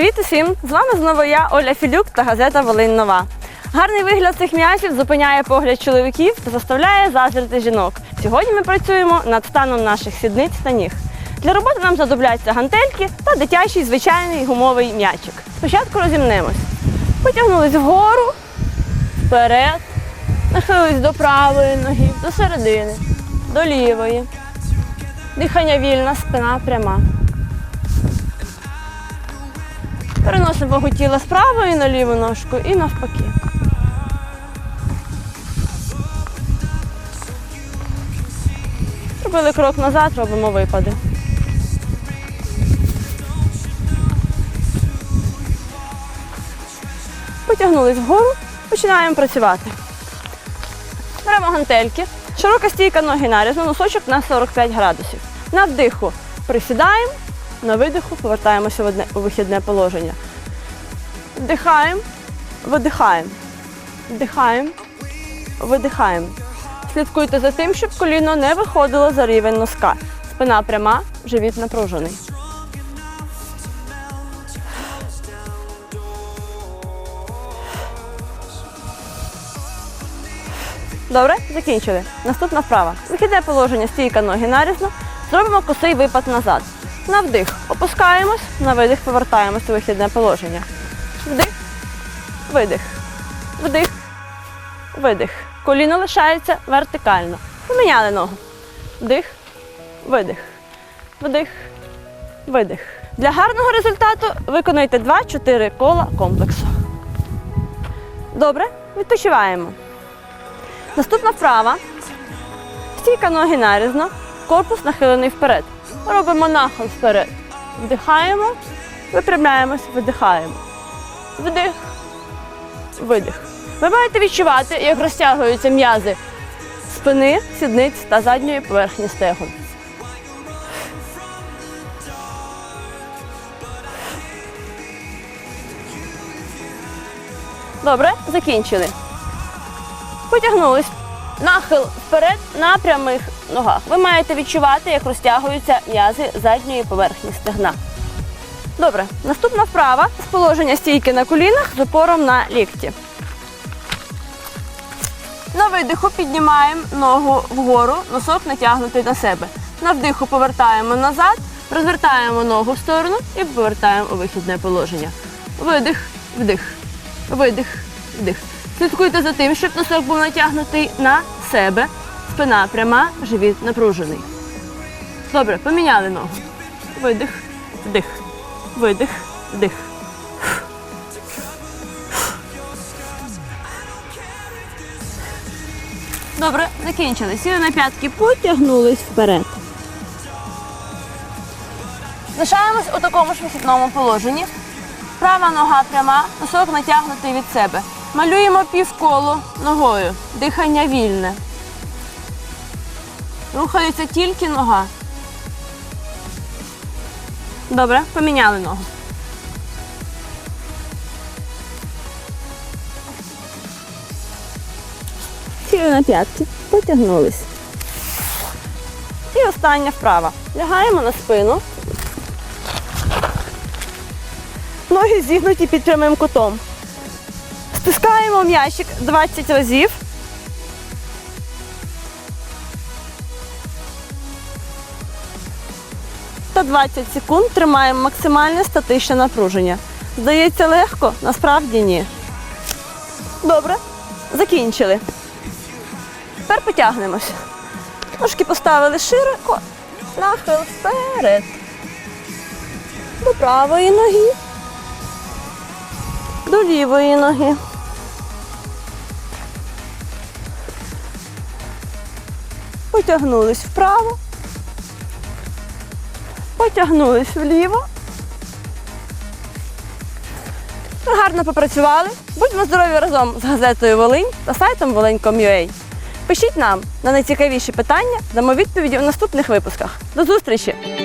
Привіт усім! З вами знову я, Оля Філюк та газета Волинь Нова. Гарний вигляд цих м'язів зупиняє погляд чоловіків та заставляє заздрити жінок. Сьогодні ми працюємо над станом наших сідниць та ніг. Для роботи нам знадобляться гантельки та дитячий звичайний гумовий м'ячик. Спочатку розімнемось. Потягнулись вгору, вперед, нахилились до правої ноги, до середини, до лівої. Дихання вільна, спина пряма. Переносимо вагу тіла з правої на ліву ножку і навпаки. Робили крок назад, робимо випади. Потягнулись вгору, починаємо працювати. Беремо гантельки, широка стійка ноги нарізно, носочок на 45 градусів. На вдиху присідаємо, на видиху повертаємося в одне- у вихідне положення. Вдихаємо, видихаємо. Вдихаємо, видихаємо. Слідкуйте за тим, щоб коліно не виходило за рівень носка. Спина пряма, живіт напружений. Добре, закінчили. Наступна вправа. Вихідне положення, стійка ноги нарізно. Зробимо косий випад назад. На вдих опускаємось, на видих повертаємось у вихідне положення. Вдих, видих, вдих, видих. Коліно лишається вертикально. Поміняли ногу. Вдих, видих, вдих, видих. Для гарного результату виконуйте 2-4 кола комплексу. Добре, відпочиваємо. Наступна вправа. Стійка ноги нарізно, корпус нахилений вперед. Робимо нахил вперед. Вдихаємо, випрямляємось, видихаємо. Вдих, видих. Ви маєте відчувати, як розтягуються м'язи спини, сідниць та задньої поверхні стегон. Добре, закінчили. Потягнулись. Нахил вперед на прямих ногах. Ви маєте відчувати, як розтягуються м'язи задньої поверхні стегна. Добре, наступна вправа з положення стійки на колінах з опором на лікті. На видиху піднімаємо ногу вгору, носок натягнутий на себе. На вдиху повертаємо назад, розвертаємо ногу в сторону і повертаємо у вихідне положення. Видих, вдих, видих, вдих. Слідкуйте за тим, щоб носок був натягнутий на себе, спина пряма, живіт напружений. Добре, поміняли ногу. Видих, вдих, видих, вдих. Добре, закінчили. Сіли на п'ятки, потягнулись вперед. Лишаємось у такому ж вихідному положенні. Права нога пряма, носок натягнутий від себе. Малюємо півколо ногою. Дихання вільне. Рухається тільки нога. Добре, поміняли ногу. Сіли на п'ятки, потягнулись. І остання вправа. Лягаємо на спину. Ноги зігнуті під прямим кутом. Стискаємо м'ячик 20 разів. Та 20 секунд тримаємо максимальне статичне напруження. Здається легко, насправді ні. Добре, закінчили. Тепер потягнемось. Ножки поставили широко, нахил вперед. До правої ноги до лівої ноги. Потягнулись вправо, потягнулись вліво. Гарно попрацювали. Будьмо здорові разом з газетою Волинь та сайтом волинь.com.ua. Пишіть нам на найцікавіші питання, дамо відповіді у наступних випусках. До зустрічі!